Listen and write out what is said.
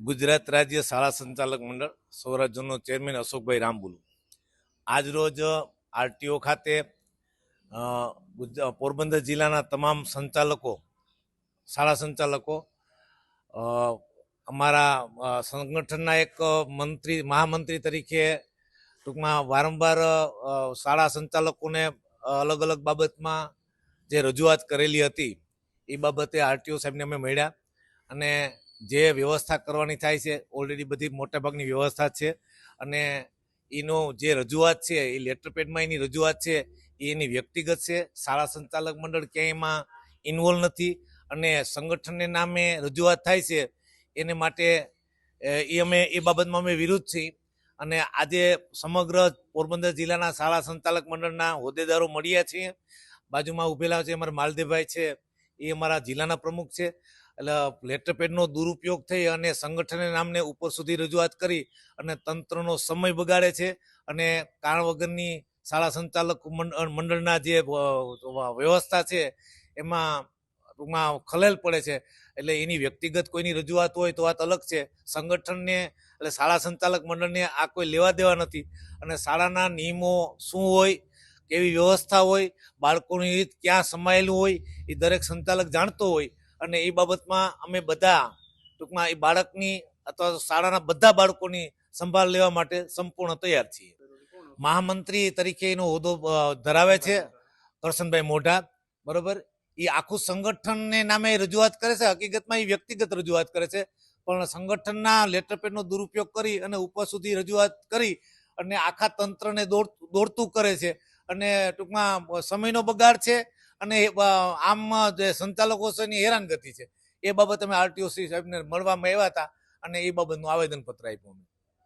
ગુજરાત રાજ્ય શાળા સંચાલક મંડળ સૌરાજ્યનો ચેરમેન અશોકભાઈ રામબુલુ. આજરોજ આરટીઓ ખાતે પોરબંદર જિલ્લાના તમામ સંચાલકો, શાળા સંચાલકો અમારા સંગઠનના એક મંત્રી, મહામંત્રી તરીકે ટૂંકમાં વારંવાર શાળા સંચાલકોને અલગ અલગ બાબતમાં જે રજૂઆત કરેલી હતી, એ બાબતે આરટીઓ સાહેબને અમે મળ્યા અને જે વ્યવસ્થા કરવાની થાય છે ઓલરેડી બધી મોટાભાગની વ્યવસ્થા છે. અને એનો જે રજૂઆત છે, એ લેટર પેડમાં એની રજૂઆત છે, એ એની વ્યક્તિગત છે. શાળા સંચાલક મંડળ ક્યાંય એમાં ઇન્વોલ્વ નથી. અને સંગઠનને નામે રજૂઆત થાય છે, એને માટે એ અમે, એ બાબતમાં અમે વિરુદ્ધ છીએ. અને આજે સમગ્ર પોરબંદર જિલ્લાના શાળા સંચાલક મંડળના હોદ્દેદારો મળ્યા છીએ. બાજુમાં ઉભેલા છે અમારા માલદેવભાઈ છે, એ અમારા જિલ્લાના પ્રમુખ છે. એટલે લેટર પેડનો દુરુપયોગ થઈ અને સંગઠનને નામને ઉપર સુધી રજૂઆત કરી અને તંત્રનો સમય બગાડે છે અને કારણ વગરની શાળા સંચાલક મંડ- મંડળના જે વ્યવસ્થા છે, એમાં ટૂંકમાં ખલેલ પડે છે. એટલે એની વ્યક્તિગત કોઈની રજૂઆત હોય તો વાત અલગ છે. સંગઠનને એટલે શાળા સંચાલક મંડળને આ કોઈ લેવા દેવા નથી. અને શાળાના નિયમો શું હોય, કેવી વ્યવસ્થા હોય, બાળકોનું રીત ક્યાં સમાયેલું હોય, એ દરેક સંચાલક જાણતો હોય. અને એ બાબતમાં અમે બધા ટૂંકમાં એ બાળકની અથવા શાળાના બધા બાળકોની સંભાળ લેવા માટે સંપૂર્ણ તૈયાર છીએ. મહામંત્રી તરીકે એનો હોદ્દો ધરાવે છે કરશનભાઈ મોઢા, બરોબર? એ આખું સંગઠનને નામે રજૂઆત કરે છે. હકીકતમાં એ વ્યક્તિગત રજૂઆત કરે છે. પણ સંગઠનના લેટર પેડનો દુરુપયોગ કરી અને ઉપર સુધી રજૂઆત કરી અને આખા તંત્રને દોડ, દોડતું કરે છે. અને ટૂંકમાં સમયનો બગાડ છે. અને આમ જે સંચાલકો છે એની હેરાનગતિ છે. એ બાબત અમે આરટીઓ સાહેબને મળવામાં આવ્યા હતા અને એ બાબતનું આવેદનપત્ર આપ્યું અમે.